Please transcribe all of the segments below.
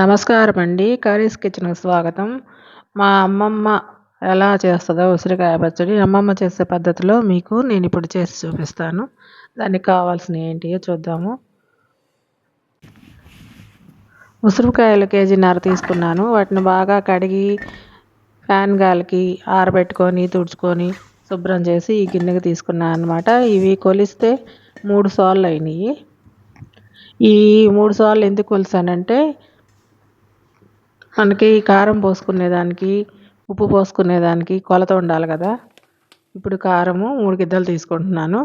నమస్కారం అండి కర్రీస్ కిచెన్కి స్వాగతం. మా అమ్మమ్మ ఎలా చేస్తుందో ఉసిరికాయ పచ్చడి అమ్మమ్మ చేసే పద్ధతిలో మీకు నేను ఇప్పుడు చేసి చూపిస్తాను. దానికి కావాల్సిన ఏంటియో చూద్దాము. ఉసిరికాయలు కేజీన్నర తీసుకున్నాను. వాటిని బాగా కడిగి ఫ్యాన్ గాలికి ఆరబెట్టుకొని తుడుచుకొని శుభ్రం చేసి ఈ గిన్నెకి తీసుకున్నాను అనమాట ఇవి కొలిస్తే మూడు సార్లు అయినాయి. ఈ మూడు సార్లు ఎందుకు కొలిసానంటే మనకి కారం పోసుకునేదానికి ఉప్పు పోసుకునేదానికి కొలత ఉండాలి కదా. ఇప్పుడు కారము మూడు గిద్దలు తీసుకుంటున్నాను.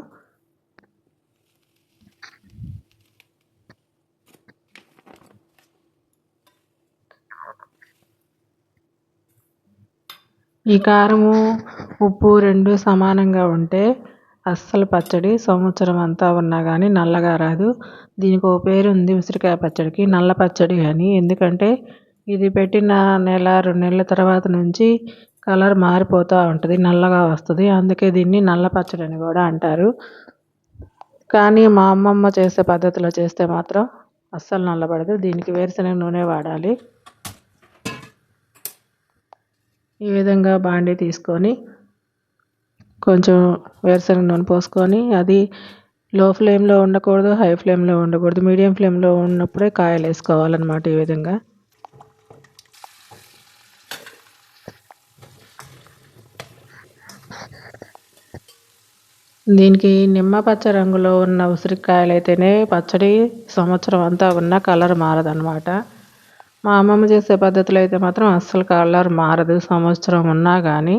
ఈ కారము ఉప్పు రెండు సమానంగా ఉంటే అస్సలు పచ్చడి సంవత్సరం అంతా ఉన్నా కానీ నల్లగా రాదు. దీనికి ఓ పేరు ఉంది ఉసిరికాయ పచ్చడికి నల్ల పచ్చడి అని. ఎందుకంటే ఇది పెట్టిన నెల రెండు నెలల తర్వాత నుంచి కలర్ మారిపోతూ ఉంటుంది నల్లగా వస్తుంది. అందుకే దీన్ని నల్ల పచ్చడి అని కూడా అంటారు. కానీ మా అమ్మమ్మ చేసే పద్ధతిలో చేస్తే మాత్రం అస్సలు నల్లబడదు. దీనికి వేరుశనగ నూనె వాడాలి. ఈ విధంగా బాండీ తీసుకొని కొంచెం వేరుశనగ నూనె పోసుకొని అది లో ఫ్లేమ్లో ఉండకూడదు హై ఫ్లేమ్లో ఉండకూడదు మీడియం ఫ్లేమ్లో ఉన్నప్పుడే కాయలు వేసుకోవాలన్నమాట ఈ విధంగా. దీనికి నిమ్మ పచ్చ రంగులో ఉన్న ఉసిరికాయలు అయితేనే పచ్చడి సంవత్సరం అంతా ఉన్న కలర్ మారదనమాట మా అమ్మమ్మ చేసే పద్ధతిలో అయితే మాత్రం అస్సలు కలర్ మారదు సంవత్సరం ఉన్నా కానీ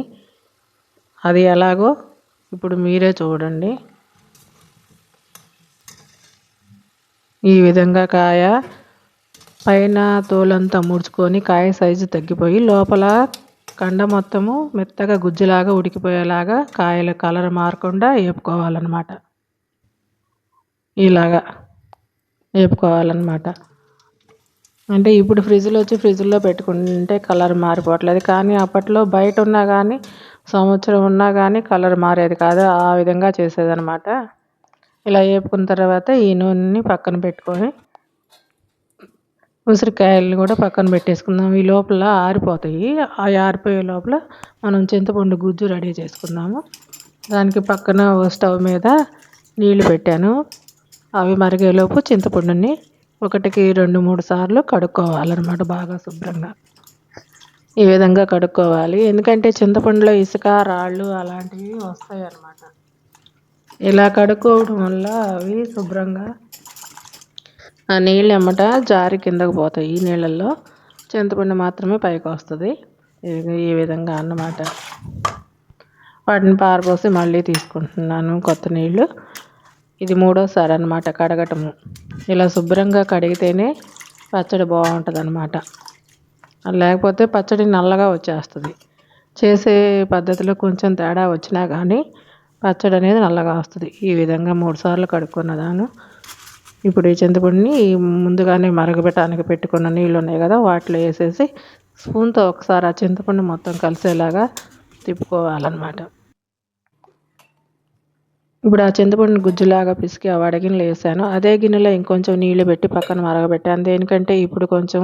అది ఎలాగో ఇప్పుడు మీరే చూడండి. ఈ విధంగా కాయ పైన తోలంతా ముడుచుకొని కాయ సైజు తగ్గిపోయి లోపల కండ మొత్తము మెత్తగా గుజ్జులాగా ఉడికిపోయేలాగా కాయలు కలర్ మారకుండా వేపుకోవాలన్నమాట ఇలాగా వేపుకోవాలన్నమాట అంటే ఇప్పుడు ఫ్రిడ్జ్లో వచ్చి ఫ్రిడ్జ్లో పెట్టుకుంటే కలర్ మారిపోవట్లేదు. కానీ అప్పట్లో బయట ఉన్నా కానీ సంవత్సరం ఉన్నా కానీ కలర్ మారేది కాదు. ఆ విధంగా చేసేదనమాట ఇలా వేపుకున్న తర్వాత ఈ నూనెని పక్కన పెట్టుకొని ఉసిరికాయలు కూడా పక్కన పెట్టేసుకుందాం. ఈ లోపల ఆరిపోతాయి. ఆ ఆరిపోయే లోపల మనం చింతపండు గుజ్జు రెడీ చేసుకుందాము. దానికి పక్కన స్టవ్ మీద నీళ్ళు పెట్టాను. అవి మరిగేలోపు చింతపండుని ఒకటికి రెండు మూడు సార్లు కడుక్కోవాలన్నమాట బాగా శుభ్రంగా. ఈ విధంగా కడుక్కోవాలి. ఎందుకంటే చింతపండులో ఇసుక రాళ్ళు అలాంటివి వస్తాయి అన్నమాట ఇలా కడుక్కోవడం వల్ల అవి శుభ్రంగా ఆ నీళ్ళు ఎమ్మట జారి కిందకు పోతాయి ఈ నీళ్ళల్లో. చింతపండు మాత్రమే పైకి వస్తుంది. ఈ విధంగా అన్నమాట. వాటిని పారపోసి మళ్ళీ తీసుకుంటున్నాను కొత్త నీళ్ళు. ఇది మూడోసారి అనమాట కడగటము. ఇలా శుభ్రంగా కడిగితేనే పచ్చడి బాగుంటుంది అనమాట లేకపోతే పచ్చడి నల్లగా వచ్చేస్తుంది. చేసే పద్ధతిలో కొంచెం తేడా వచ్చినా కానీ పచ్చడి అనేది నల్లగా వస్తుంది. ఈ విధంగా మూడు సార్లు కడుక్కున్నదాను ఇప్పుడు ఈ చింతపండుని ముందుగానే మరగబెట్టడానికి పెట్టుకున్న నీళ్ళు ఉన్నాయి కదా వాటిలో వేసేసి స్పూన్తో ఒకసారి ఆ చింతపండు మొత్తం కలిసేలాగా తిప్పుకోవాలన్నమాట. ఇప్పుడు ఆ చింతపండు గుజ్జులాగా పిసికి ఆ వడగిన్నెలు వేసాను. అదే గిన్నెలో ఇంకొంచెం నీళ్ళు పెట్టి పక్కన మరగబెట్టాను. దేనికంటే ఇప్పుడు కొంచెం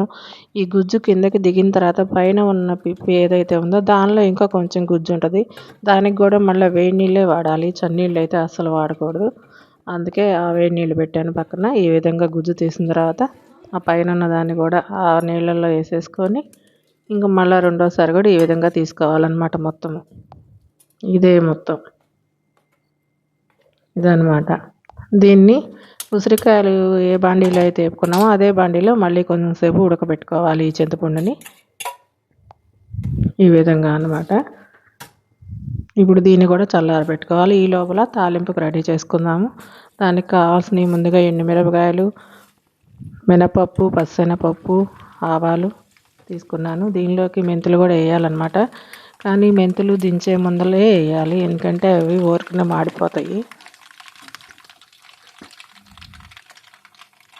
ఈ గుజ్జు కిందకి దిగిన తర్వాత పైన ఉన్న పిప్పి ఏదైతే ఉందో దానిలో ఇంకా కొంచెం గుజ్జు ఉంటుంది. దానికి కూడా మళ్ళీ వేడి నీళ్ళే వాడాలి. చన్నీళ్ళు అయితే అస్సలు వాడకూడదు. అందుకే ఆ వేడి నీళ్ళు పెట్టాను పక్కన. ఈ విధంగా గుజ్జు తీసిన తర్వాత ఆ పైన ఉన్న దాన్ని కూడా ఆ నీళ్ళల్లో వేసేసుకొని ఇంకా మళ్ళీ రెండోసారి కూడా ఈ విధంగా తీసుకోవాలన్నమాట మొత్తము. ఇదే మొత్తం. ఇదనమాట దీన్ని ఉసిరికాయలు ఏ బాండీలో అయితే వేపుకున్నామో అదే బాండీలో మళ్ళీ కొంచెంసేపు ఉడకబెట్టుకోవాలి ఈ చింతపండుని. ఈ విధంగా అనమాట ఇప్పుడు దీన్ని కూడా చల్లారబెట్టుకోవాలి ఈ లోపల తాలింపుకి రెడీ చేసుకుందాము. దానికి కావాల్సినవి ముందుగా ఎండుమిరపకాయలు మినపప్పు పచ్చనపప్పు ఆవాలు తీసుకున్నాను. దీనిలోకి మెంతులు కూడా వేయాలన్నమాట. కానీ మెంతులు దించే ముందలే వేయాలి. ఎందుకంటే అవి ఊరికనే మాడిపోతాయి.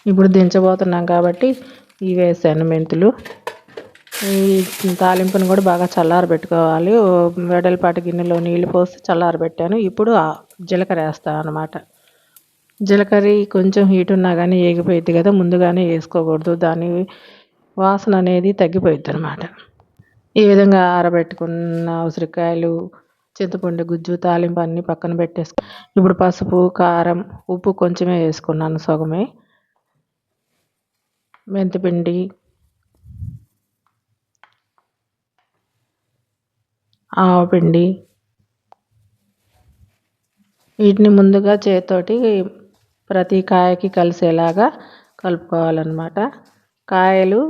ఇప్పుడు దించబోతున్నాం కాబట్టి ఇవి వేసాను మెంతులు. ఈ తాలింపును కూడా బాగా చల్లారబెట్టుకోవాలి వెడల్పాటి గిన్నెలో నీళ్ళు పోసి చల్లారబెట్టాను ఇప్పుడు జీలకర్ర వేస్తాను అనమాట జీలకర్ర కొంచెం హీట్ ఉన్నా కానీ ఏగిపోయింది కదా ముందుగానే వేసుకోకూడదు. దాని వాసన అనేది తగ్గిపోయింది అనమాట ఈ విధంగా ఆరబెట్టుకున్న ఉసిరికాయలు చింతపండు గుజ్జు తాలింపు అన్నీ పక్కన పెట్టేసుకు ఇప్పుడు పసుపు కారం ఉప్పు కొంచెమే వేసుకున్నాను సగమే. మెంతిపిండి ఆవపిండి. వీటిని ముందుగా చేతితోటి ప్రతి కాయకి కలిసేలాగా కలుపుకోవాలన్నమాట. కాయలు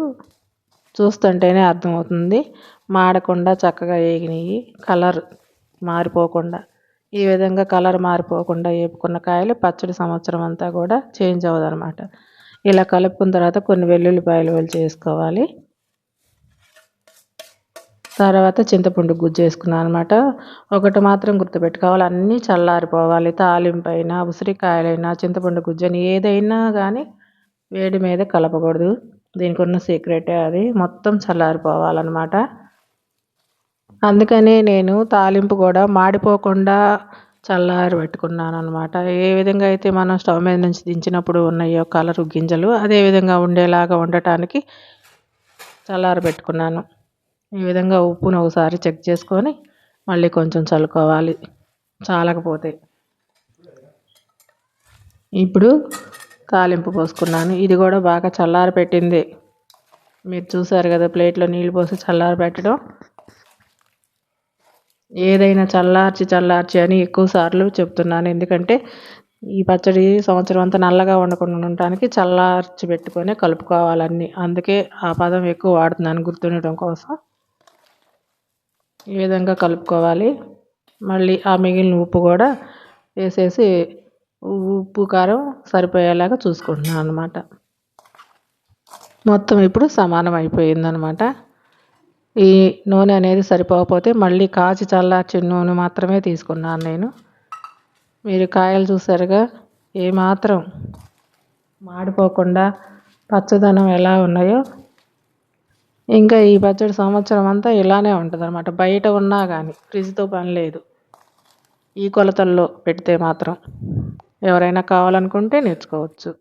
చూస్తుంటేనే అర్థమవుతుంది. మాడకుండా చక్కగా వేగినవి కలర్ మారిపోకుండా. ఈ విధంగా కలర్ మారిపోకుండా వేపుకున్న కాయలు పచ్చడి సంవత్సరం అంతా కూడా చేంజ్ అవ్వదు అనమాట ఇలా కలుపుకున్న తర్వాత కొన్ని వెల్లుల్లిపాయలు వెలిచి వేసుకోవాలి తర్వాత చింతపండు గుజ్జు వేసుకున్నాను అనమాట ఒకటి మాత్రం గుర్తుపెట్టుకోవాలి అన్నీ చల్లారిపోవాలి. తాలింపు అయినా ఉసిరికాయలైనా చింతపండు గుజ్జు అని ఏదైనా కానీ వేడి మీద కలపకూడదు. దీనికి ఉన్న సీక్రెటే అది. మొత్తం చల్లారిపోవాలన్నమాట. అందుకనే నేను తాలింపు కూడా మాడిపోకుండా చల్లారి పెట్టుకున్నాను అనమాట ఏ విధంగా అయితే మనం స్టవ్ మీద నుంచి దించినప్పుడు ఉన్నాయో కలరు గింజలు అదే విధంగా ఉండేలాగా ఉండటానికి చల్లారి పెట్టుకున్నాను. ఈ విధంగా ఉప్పును ఒకసారి చెక్ చేసుకొని మళ్ళీ కొంచెం చల్లుకోవాలి. చాలకపోతే. ఇప్పుడు తాలింపు పోసుకున్నాను. ఇది కూడా బాగా చల్లారి పెట్టింది. మీరు చూసారు కదా ప్లేట్లో నీళ్ళు పోసి చల్లారి పెట్టడం. ఏదైనా చల్లార్చి చల్లార్చి అని ఎక్కువ సార్లు చెప్తున్నాను. ఎందుకంటే ఈ పచ్చడి సంవత్సరం అంతా నల్లగా ఉండకుండా ఉండటానికి చల్లార్చి పెట్టుకొని కలుపుకోవాలన్నీ అందుకే ఆ పదం ఎక్కువ వాడుతున్నాను గుర్తుండటం కోసం. ఈ విధంగా కలుపుకోవాలి. మళ్ళీ ఆ మిగిలిన ఉప్పు కూడా వేసేసి ఉప్పు కారం సరిపోయేలాగా చూసుకుంటున్నాను అనమాట మొత్తం ఇప్పుడు సమానం అయిపోయిందనమాట ఈ నూనె అనేది సరిపోకపోతే మళ్ళీ కాచి చల్లార్చిన నూనె మాత్రమే తీసుకున్నాను నేను. మీరు కాయలు చూసారుగా ఏమాత్రం మాడిపోకుండా పచ్చదనం ఎలా ఉన్నాయో ఇంకా ఈ పచ్చడి సంవత్సరం అంతా ఇలానే ఉంటుంది అనమాట బయట ఉన్నా కానీ ఫ్రిడ్జ్తో పని లేదు. ఈ కొలతల్లో పెడితే మాత్రం ఎవరైనా కావాలనుకుంటే నేర్చుకోవచ్చు.